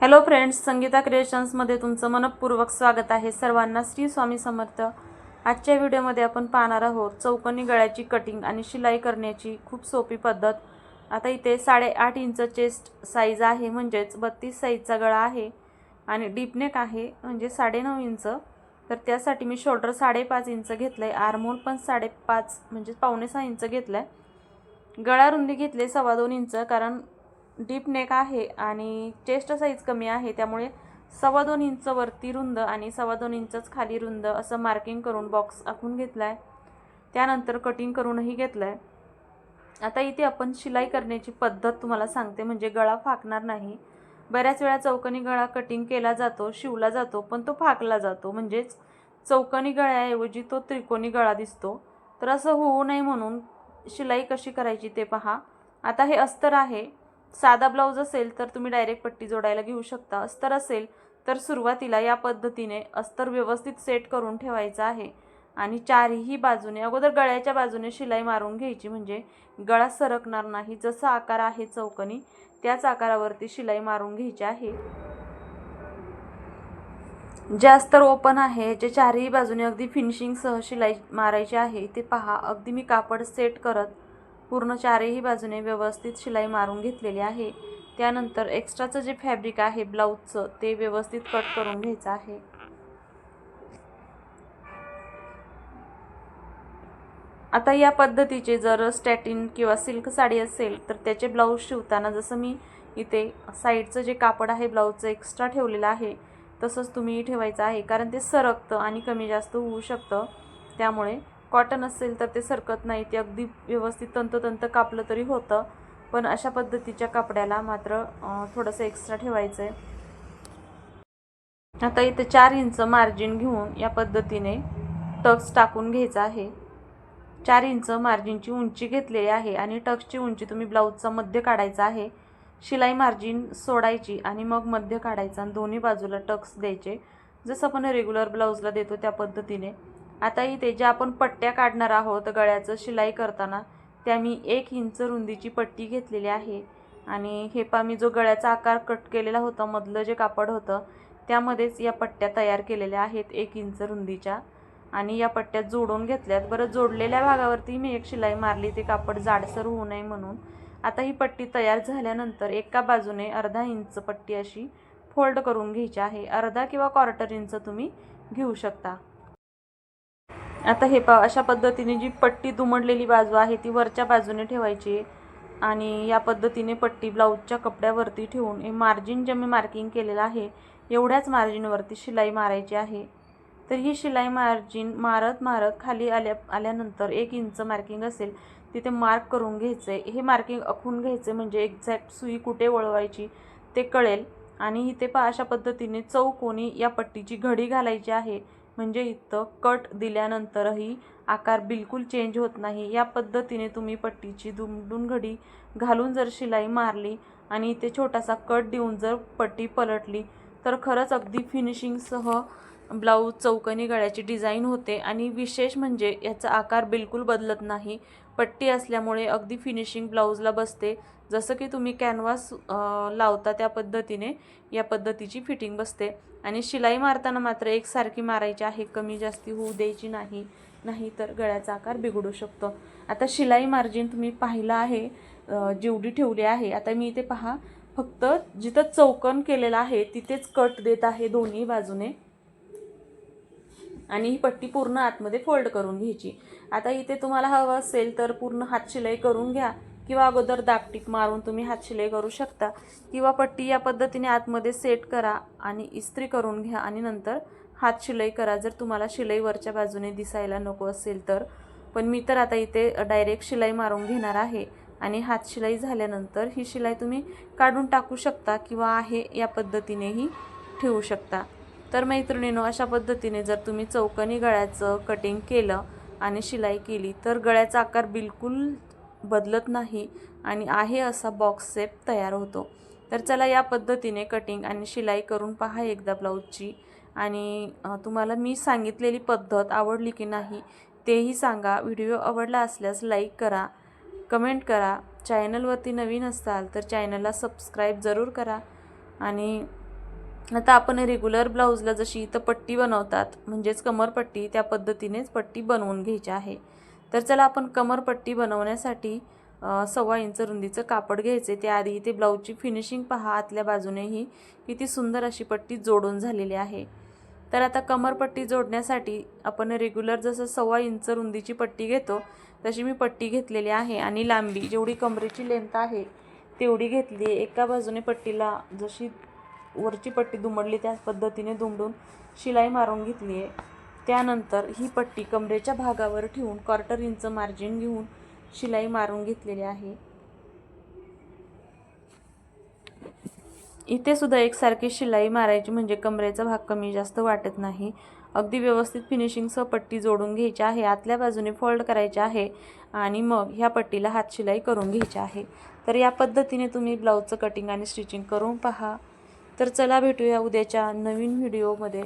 Hello friends Sangeeta क्रिएशन्समध्ये तुमचं मनपूर्वक स्वागत आहे. सर्वांना श्री स्वामी समर्थ. आजच्या व्हिडिओमध्ये आपण पाहणार आहोत चौकोनी गळ्याची कटिंग आणि शिलाई करण्याची खूप सोपी पद्धत. आता इथे साडेआठ इंच चेस्ट साईज आहे म्हणजेच बत्तीस साईजचा गळा आहे आणि डीपनेक आहे म्हणजे साडेनऊ इंच. तर त्यासाठी मी शोल्डर साडेपाच इंच घेतलं आहे आर्मोल पण साडेपाच म्हणजे पावणे सहा इंच घेतलं आहे गळा रुंदी घेतली सव्वा दोन इंच कारण डीप नेक आहे आणि चेस्ट साईज कमी आहे त्यामुळे सव्वा दोन इंच वरती रुंद आणि सव्वा दोन इंचच खाली रुंद असं मार्किंग करून बॉक्स आखून घेतला आहे त्यानंतर कटिंग करूनही घेतलं आहे आता इथे आपण शिलाई करण्याची पद्धत तुम्हाला सांगते म्हणजे गळा फाकणार नाही. बऱ्याच वेळा चौकनी गळा कटिंग केला जातो शिवला जातो पण तो फाकला जातो. म्हणजेच चौकनी गळ्याऐवजी तो त्रिकोणी गळा दिसतो. तर असं होऊ नये म्हणून शिलाई कशी करायची ते पहा. आता हे अस्तर आहे. साधा ब्लाऊज असेल तर तुम्ही डायरेक्ट पट्टी जोडायला घेऊ शकता. अस्तर असेल तर सुरुवातीला या पद्धतीने अस्तर व्यवस्थित सेट करून ठेवायचं आहे. आणि चारही बाजूने अगोदर गळ्याच्या बाजूने शिलाई मारून घ्यायची म्हणजे गळा सरकणार नाही जसा आकार आहे चौकनी त्याच आकारावरती शिलाई मारून घ्यायची आहे. जे अस्तर ओपन आहे याच्या चारही बाजूने अगदी फिनिशिंगसह शिलाई मारायची आहे ते पहा. अगदी मी कापड सेट करत पूर्ण चारही बाजूने व्यवस्थित शिलाई मारून घेतलेली आहे. त्यानंतर एक्स्ट्राचं जे फॅब्रिक आहे ब्लाऊजचं ते व्यवस्थित कट करून घ्यायचं आहे. आता या पद्धतीचे जर स्टॅटिन किंवा सिल्क साडी असेल तर त्याचे ब्लाऊज शिवताना जसं मी इथे साईडचं जे कापड आहे ब्लाऊजचं एक्स्ट्रा ठेवलेलं आहे तसंच तुम्ही ठेवायचं आहे कारण ते सरकतं आणि कमी जास्त होऊ शकतं. त्यामुळे कॉटन असेल तर ते सरकत नाही ते अगदी व्यवस्थित तंतोतंत कापलं तरी होतं. पण अशा पद्धतीच्या कापड्याला मात्र थोडंसं एक्स्ट्रा ठेवायचं आहे आता इथे चार इंच मार्जिन घेऊन या पद्धतीने टक्स टाकून घ्यायचा आहे. चार इंच मार्जिनची उंची घेतलेली आहे आणि टक्सची उंची तुम्ही ब्लाऊजचा मध्य काढायचा आहे. शिलाई मार्जिन सोडायची आणि मग मध्य काढायचा आणि दोन्ही बाजूला टक्स द्यायचे. जसं आपण रेग्युलर ब्लाऊजला देतो त्या पद्धतीने. आता इथे ज्या आपण पट्ट्या काढणार आहोत गळ्याचं शिलाई करताना त्या मी एक इंच रुंदीची पट्टी घेतलेली आहे. आणि हे पा मी जो गळ्याचा आकार कट केलेला होता मधलं जे कापड होतं त्यामध्येच या पट्ट्या तयार केलेल्या आहेत एक इंच रुंदीच्या. आणि या पट्ट्या जोडून घेतल्यात. बरं जोडलेल्या भागावरती मी एक शिलाई मारली ते कापड जाडसर होऊ नये म्हणून. आता ही पट्टी तयार झाल्यानंतर एका बाजूने अर्धा इंच पट्टी अशी फोल्ड करून घ्यायची आहे. अर्धा किंवा क्वार्टर इंच तुम्ही घेऊ शकता. आता हे पा अशा पद्धतीने जी पट्टी दुमडलेली बाजू आहे ती वरच्या बाजूने ठेवायची आणि या पद्धतीने पट्टी ब्लाऊजच्या कपड्यावरती ठेवून हे मार्जिन जे मी मार्किंग केलेलं आहे एवढ्याच मार्जिनवरती शिलाई मारायची आहे. तर ही शिलाई मार्जिन मारत मारत खाली आल्या आल्यानंतर एक इंच मार्किंग असेल तिथे मार्क करून घ्यायचं आहे हे मार्किंग आखून घ्यायचं म्हणजे एक्झॅक्ट सुई कुठे वळवायची ते कळेल. आणि इथे पहा अशा पद्धतीने चौकोनी या पट्टीची घडी घालायची आहे. म्हणजे इथं कट दिल्यानंतरही आकार बिलकुल चेंज होत नाही. या पद्धतीने तुम्ही पट्टीची दुमडून घडी घालून जर शिलाई मारली आणि इथे छोटासा कट देऊन जर पट्टी पलटली तर खरंच अगदी फिनिशिंगसह ब्लाऊज चौकनी गळ्याची डिझाईन होते. आणि विशेष म्हणजे याचा आकार बिलकुल बदलत नाही. पट्टी असल्यामुळे अगदी फिनिशिंग ब्लाऊजला बसते. जसं की तुम्ही कॅनव्हास लावता त्या पद्धतीने या पद्धतीची फिटिंग बसते. आणि शिलाई मारताना मात्र एकसारखी मारायची आहे कमी जास्ती होऊ द्यायची नाही नाही तर गळ्याचा आकार बिघडू शकतो. आता शिलाई मार्जिन तुम्ही पाहिलं आहे जेवढी ठेवली आहे आता मी इथे पहा फक्त जिथं चौकन केलेलं आहे तिथेच कट देत आहे दोन्ही बाजूने. आणि ही पट्टी पूर्ण आतमध्ये फोल्ड करून घ्यायची. आता इथे तुम्हाला हवं असेल तर पूर्ण हात शिलाई करून घ्या. किंवा अगोदर दापटीक मारून तुम्ही हात शिलाई करू शकता. किंवा पट्टी या पद्धतीने आतमध्ये सेट करा आणि इस्त्री करून घ्या आणि नंतर हात शिलाई करा. जर तुम्हाला शिलाई वरच्या बाजूने दिसायला नको असेल तर. पण मी तर आता इथे डायरेक्ट शिलाई मारून घेणार आहे आणि हात शिलाई झाल्यानंतर ही शिलाई तुम्ही काढून टाकू शकता किंवा आहे या पद्धतीनेही ठेवू शकता. तर मैत्रिणीनो अशा पद्धतीने जर तुम्ही चौकनी गळ्याचं कटिंग केलं आणि शिलाई केली तर गळ्याचा आकार बिलकुल बदलत नाही आणि आहे असा बॉक्स सेप तयार होतो. तर चला या पद्धतीने कटिंग आणि शिलाई करून पहा एकदा ब्लाऊजची आणि तुम्हाला मी सांगितलेली पद्धत आवडली की नाही तेही सांगा. व्हिडिओ आवडला असल्यास लाईक करा कमेंट करा. चॅनलवरती नवीन असाल तर चॅनलला सबस्क्राईब जरूर करा. आणि आता आपण रेग्युलर ब्लाऊजला जशी इथं पट्टी बनवतात म्हणजेच कमरपट्टी त्या पद्धतीनेच पट्टी बनवून घ्यायची आहे. तर चला आपण कमरपट्टी बनवण्यासाठी सव्वा इंच रुंदीचं कापड घ्यायचे. त्याआधी इथे ब्लाऊजची फिनिशिंग पहा. आतल्या बाजूनेही किती सुंदर अशी पट्टी जोडून झालेली आहे. तर आता कमरपट्टी जोडण्यासाठी आपण रेग्युलर जसं सव्वा इंच रुंदीची पट्टी घेतो तशी मी पट्टी घेतलेली आहे. आणि लांबी जेवढी कमरेची लेंथ आहे तेवढी घेतली आहे. एका बाजूने पट्टीला जशी वरची पट्टी दुमडली त्या पद्धतीने दुमडून शिलाई मारून घेतली आहे. त्यानंतर ही पट्टी कमरेच्या भागावर ठेवून क्वार्टर इंच मार्जिन घेऊन शिलाई मारून घेतलेली आहे. इथे सुद्धा एकसारखी शिलाई मारायची म्हणजे कमरेचा भाग कमी जास्त वाटत नाही. अगदी व्यवस्थित फिनिशिंगसह पट्टी जोडून घ्यायची आहे. आतल्या बाजूने फोल्ड करायचे आहे आणि मग ह्या पट्टीला हात शिलाई करून घ्यायची आहे. तर या पद्धतीने तुम्ही ब्लाऊजचं कटिंग आणि स्टिचिंग करून पहा. तर चला भेटूया उद्याच्या नवीन व्हिडिओमध्ये